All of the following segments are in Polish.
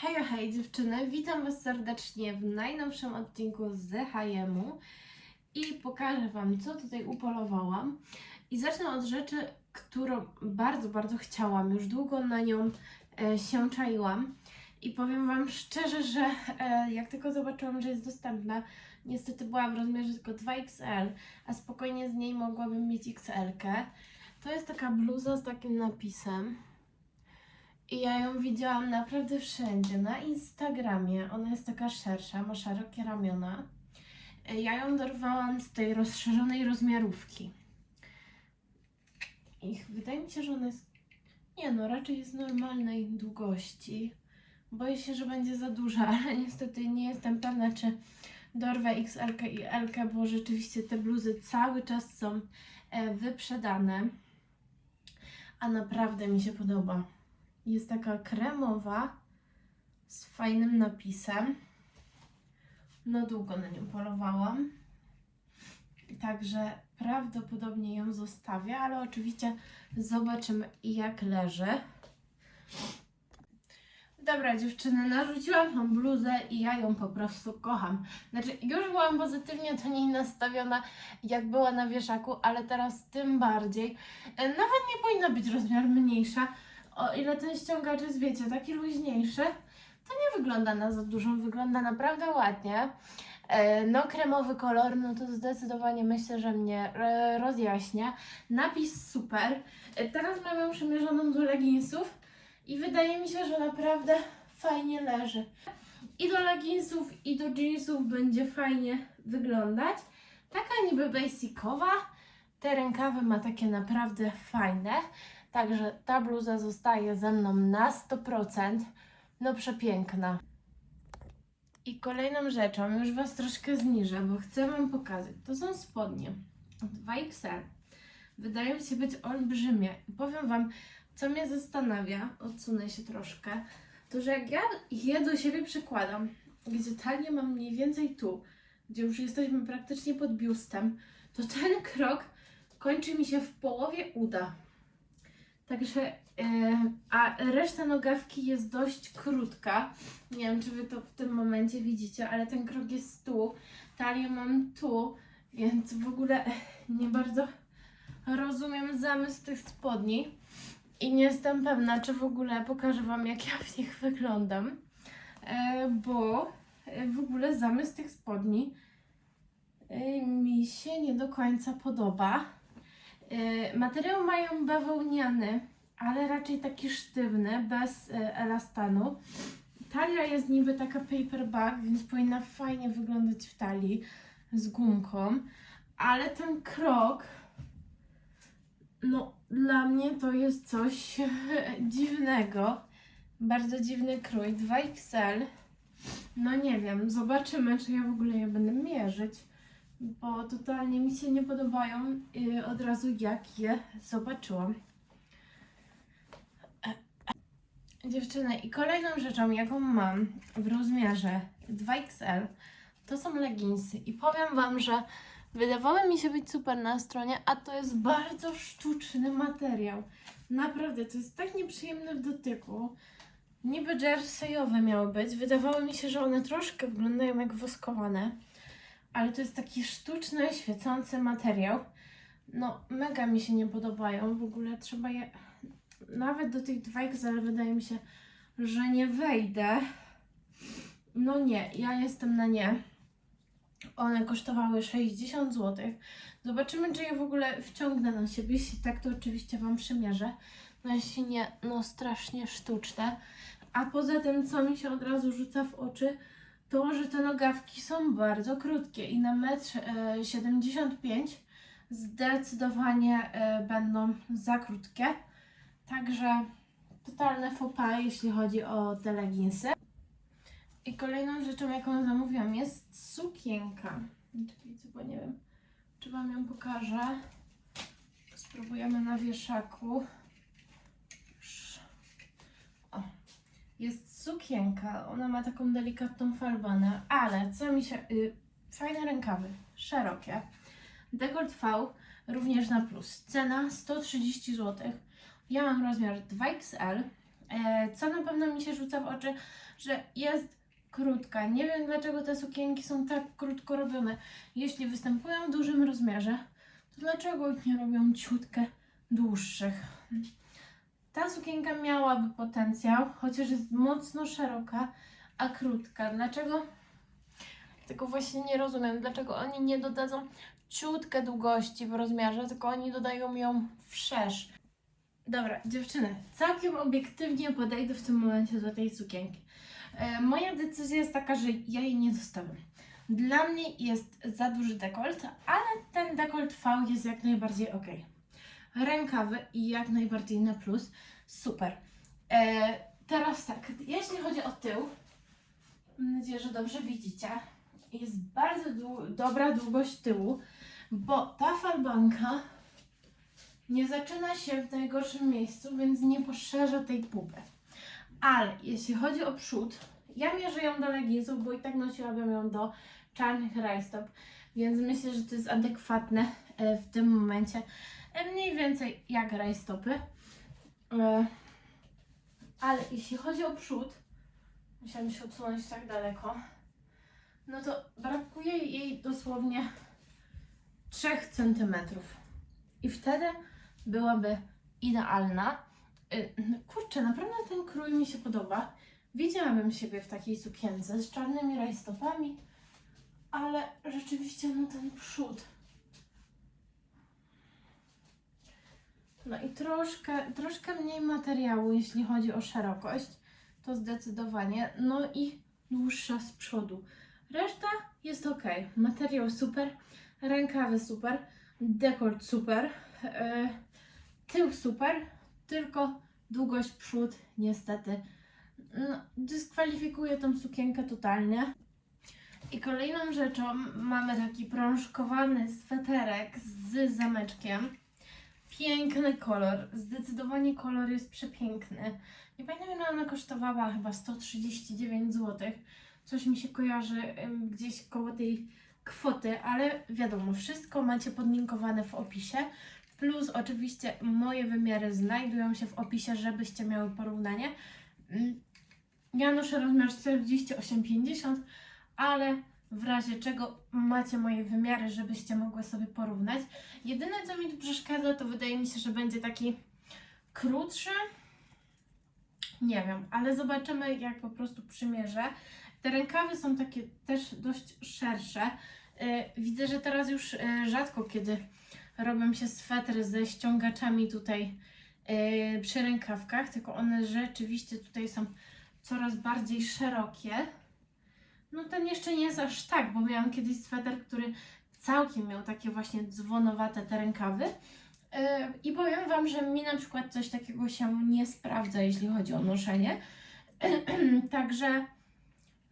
Hej, hej dziewczyny, witam Was serdecznie w najnowszym odcinku z H&M-u i pokażę Wam, co tutaj upolowałam. I zacznę od rzeczy, którą bardzo, bardzo chciałam, już długo na nią e, się czaiłam. I powiem Wam szczerze, że e, jak tylko zobaczyłam, że jest dostępna, niestety była w rozmiarze tylko 2XL, a spokojnie z niej mogłabym mieć XL-kę. To jest taka bluza z takim napisem. I ja ją widziałam naprawdę wszędzie. Na Instagramie ona jest taka szersza, ma szerokie ramiona. E, Ja ją dorwałam z tej rozszerzonej rozmiarówki. I wydaje mi się, że ona jest. Nie no, raczej jest normalnej długości. Boję się, że będzie za duża, ale niestety nie jestem pewna, czy dorwę XL i L, bo rzeczywiście te bluzy cały czas są e, wyprzedane. A naprawdę mi się podoba. Jest taka kremowa z fajnym napisem. No długo na nią polowałam. Także prawdopodobnie ją zostawię, ale oczywiście zobaczymy jak leży. Dobra dziewczyny, narzuciłam tą bluzę i ja ją po prostu kocham. Znaczy już byłam pozytywnie do niej nastawiona jak była na wieszaku, ale teraz tym bardziej. E, Nawet nie powinna być rozmiar mniejsza, o ile ten ściągacz jest, wiecie, taki luźniejszy, to nie wygląda na za dużo, wygląda naprawdę ładnie. E, No, kremowy kolor, no to zdecydowanie myślę, że mnie e, rozjaśnia. Napis super. E, Teraz mam ją przymierzoną do leginsów i wydaje mi się, że naprawdę fajnie leży. I do leginsów, i do jeansów będzie fajnie wyglądać. Taka niby basicowa. Te rękawy ma takie naprawdę fajne. Także ta bluza zostaje ze mną na 100%. No przepiękna. I kolejną rzeczą, już Was troszkę zniżę, bo chcę Wam pokazać. To są spodnie 2XL. Wydają się być olbrzymie. Powiem Wam, co mnie zastanawia, odsunę się troszkę, to że jak ja je do siebie przykładam, gdzie talię mam mniej więcej tu, gdzie już jesteśmy praktycznie pod biustem, to ten krok kończy mi się w połowie uda. Także, e, a reszta nogawki jest dość krótka. Nie wiem, czy Wy to w tym momencie widzicie, ale ten krok jest tu, talię mam tu, więc w ogóle nie bardzo rozumiem zamysł tych spodni. I nie jestem pewna, czy w ogóle pokażę Wam, jak ja w nich wyglądam, e, bo w ogóle zamysł tych spodni e, mi się nie do końca podoba. E, Materiał mają bawełniany, ale raczej taki sztywny, bez e, elastanu. Talia jest niby taka paperback, więc powinna fajnie wyglądać w talii z gumką, ale ten krok, no dla mnie to jest coś dziwnego. Bardzo dziwny krój, 2XL. No nie wiem, zobaczymy, czy ja w ogóle je będę mierzyć bo totalnie mi się nie podobają yy, od razu jak je zobaczyłam. Dziewczyny, i kolejną rzeczą, jaką mam w rozmiarze 2XL, to są leginsy. I powiem Wam, że wydawały mi się być super na stronie, a to jest bardzo sztuczny materiał. Naprawdę, to jest tak nieprzyjemne w dotyku. Niby jerseyowe miały być. Wydawało mi się, że one troszkę wyglądają jak woskowane ale to jest taki sztuczny, świecący materiał. No, mega mi się nie podobają. W ogóle trzeba je. Nawet do tych 2XL wydaje mi się, że nie wejdę. No nie, ja jestem na nie. One kosztowały 60 zł. Zobaczymy, czy je w ogóle wciągnę na siebie. Jeśli tak, to oczywiście Wam przymierzę. No jeśli nie, no strasznie sztuczne. A poza tym, co mi się od razu rzuca w oczy, to, że te nogawki są bardzo krótkie i na metr e, 75 zdecydowanie e, będą za krótkie. Także totalne pas, jeśli chodzi o te leginsy. I kolejną rzeczą, jaką zamówiłam jest sukienka. Bo nie wiem, czy Wam ją pokażę. Spróbujemy na wieszaku. O, jest sukienka, ona ma taką delikatną falbanę, ale co mi się... Y, fajne rękawy, szerokie. Dekolt V również na plus. Cena 130 zł. Ja mam rozmiar 2XL E, co na pewno mi się rzuca w oczy, że jest krótka. Nie wiem dlaczego te sukienki są tak krótko robione. Jeśli występują w dużym rozmiarze, to dlaczego ich nie robią ciutkę dłuższych? Ta sukienka miałaby potencjał, chociaż jest mocno szeroka, a krótka. Dlaczego? Tego właśnie nie rozumiem. Dlaczego oni nie dodadzą ciutkę długości w rozmiarze, tylko oni dodają ją wszerz. Dobra, dziewczyny, całkiem obiektywnie podejdę w tym momencie do tej sukienki. E, moja decyzja jest taka, że ja jej nie zostawiam. Dla mnie jest za duży dekolt, ale ten dekolt V jest jak najbardziej ok. Rękawy i jak najbardziej na plus. Super. E, teraz tak, jeśli chodzi o tył, mam nadzieję, że dobrze widzicie, jest bardzo dobra długość tyłu, bo ta falbanka nie zaczyna się w najgorszym miejscu, więc nie poszerza tej pupy. Ale jeśli chodzi o przód, ja mierzę ją do leginsów, bo i tak nosiłabym ją do czarnych rajstop, więc myślę, że to jest adekwatne e, w tym momencie. E, Mniej więcej jak rajstopy. E, Ale jeśli chodzi o przód, musiałam się odsunąć tak daleko, no to brakuje jej dosłownie 3 cm. I wtedy byłaby idealna. No Kurczę, naprawdę ten krój mi się podoba. Widziałabym siebie w takiej sukience z czarnymi rajstopami, ale rzeczywiście no ten przód. No i troszkę, troszkę mniej materiału, jeśli chodzi o szerokość, to zdecydowanie. No i dłuższa z przodu. Reszta jest ok. Materiał super, rękawy super, dekolt super, e, tył super, tylko długość przód niestety no, dyskwalifikuje tą sukienkę totalnie. I kolejną rzeczą mamy taki prążkowany sweterek z zameczkiem. Piękny kolor, zdecydowanie kolor jest przepiękny. Nie pamiętam ile ona kosztowała, chyba 139 zł. Coś mi się kojarzy gdzieś koło tej kwoty, ale wiadomo, wszystko macie podlinkowane w opisie. Plus oczywiście moje wymiary znajdują się w opisie, żebyście miały porównanie. Mm, Ja noszę rozmiar 48-50, ale w razie czego macie moje wymiary, żebyście mogły sobie porównać. Jedyne co mi tu przeszkadza, to wydaje mi się, że będzie taki krótszy. Nie wiem, ale zobaczymy jak po prostu przymierzę. Te rękawy są takie też dość szersze. Yy, Widzę, że teraz już yy, rzadko kiedy robią się swetry ze ściągaczami tutaj yy, przy rękawkach, tylko one rzeczywiście tutaj są coraz bardziej szerokie. No ten jeszcze nie jest aż tak, bo miałam kiedyś sweter, który całkiem miał takie właśnie dzwonowate te rękawy. Yy, I powiem Wam, że mi na przykład coś takiego się nie sprawdza, jeśli chodzi o noszenie. Także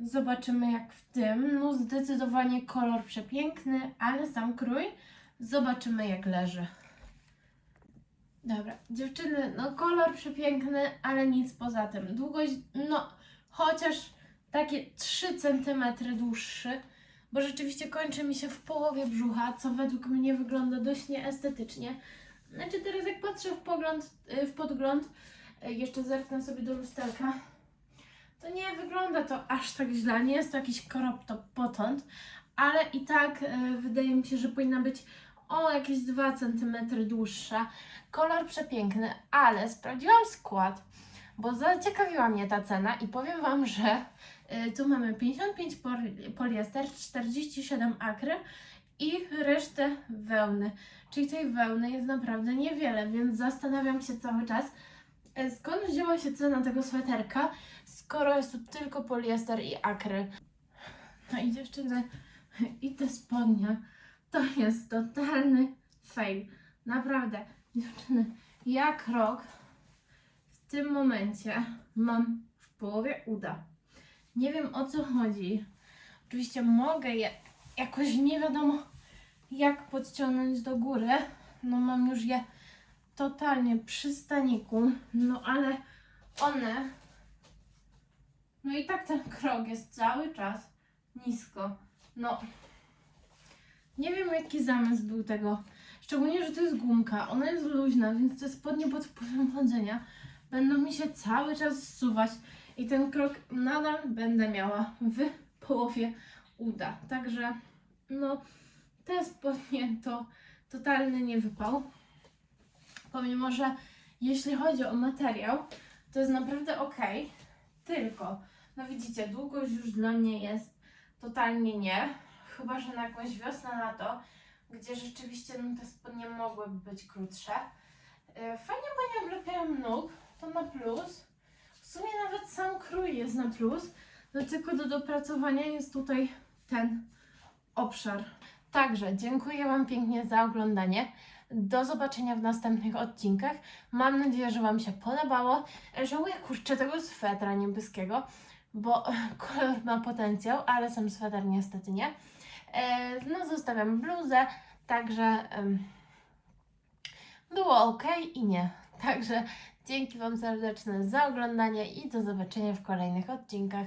zobaczymy jak w tym. No zdecydowanie kolor przepiękny, ale sam krój zobaczymy jak leży. Dobra, dziewczyny, no kolor przepiękny, ale nic poza tym. Długość, no chociaż takie 3 cm dłuższy, bo rzeczywiście kończy mi się w połowie brzucha, co według mnie wygląda dość nieestetycznie. Znaczy teraz jak patrzę w, pogląd, y, w podgląd, y, jeszcze zerknę sobie do lusterka, to nie wygląda to aż tak źle, nie jest to jakiś crop top potąd, ale i tak y, wydaje mi się, że powinna być o jakieś 2 cm dłuższa. Kolor przepiękny, ale sprawdziłam skład, bo zaciekawiła mnie ta cena i powiem Wam, że y, tu mamy 55 pol- poliester, 47 akry i resztę wełny. Czyli tej wełny jest naprawdę niewiele, więc zastanawiam się cały czas, y, skąd wzięła się cena tego sweterka, skoro jest tu tylko poliester i akryl. No i dziewczyny, i te spodnie, to jest totalny fail. Naprawdę, dziewczyny, jak rok w tym momencie mam w połowie uda. Nie wiem o co chodzi. Oczywiście mogę je jakoś nie wiadomo jak podciągnąć do góry. No mam już je totalnie przy staniku, no ale one. No i tak ten krok jest cały czas nisko. No. Nie wiem jaki zamysł był tego. Szczególnie, że to jest gumka. Ona jest luźna, więc te spodnie pod wpływem chodzenia będą mi się cały czas zsuwać i ten krok nadal będę miała w połowie uda. Także no te spodnie to totalny niewypał. Pomimo, że jeśli chodzi o materiał, to jest naprawdę ok. Tylko, no widzicie, długość już dla mnie jest totalnie nie. Chyba, że na jakąś wiosnę, lato, gdzie rzeczywiście no, te spodnie mogłyby być krótsze. Yy, Fajnie, bo nie oblepiają nóg, to na plus. W sumie nawet sam krój jest na plus, no tylko do dopracowania jest tutaj ten obszar. Także dziękuję Wam pięknie za oglądanie. Do zobaczenia w następnych odcinkach. Mam nadzieję, że Wam się podobało. Żałuję kurczę tego swetra niebieskiego, bo kolor ma potencjał, ale sam sweter niestety nie. E, no zostawiam bluzę, także było ok i nie. Także dzięki Wam serdeczne za oglądanie i do zobaczenia w kolejnych odcinkach.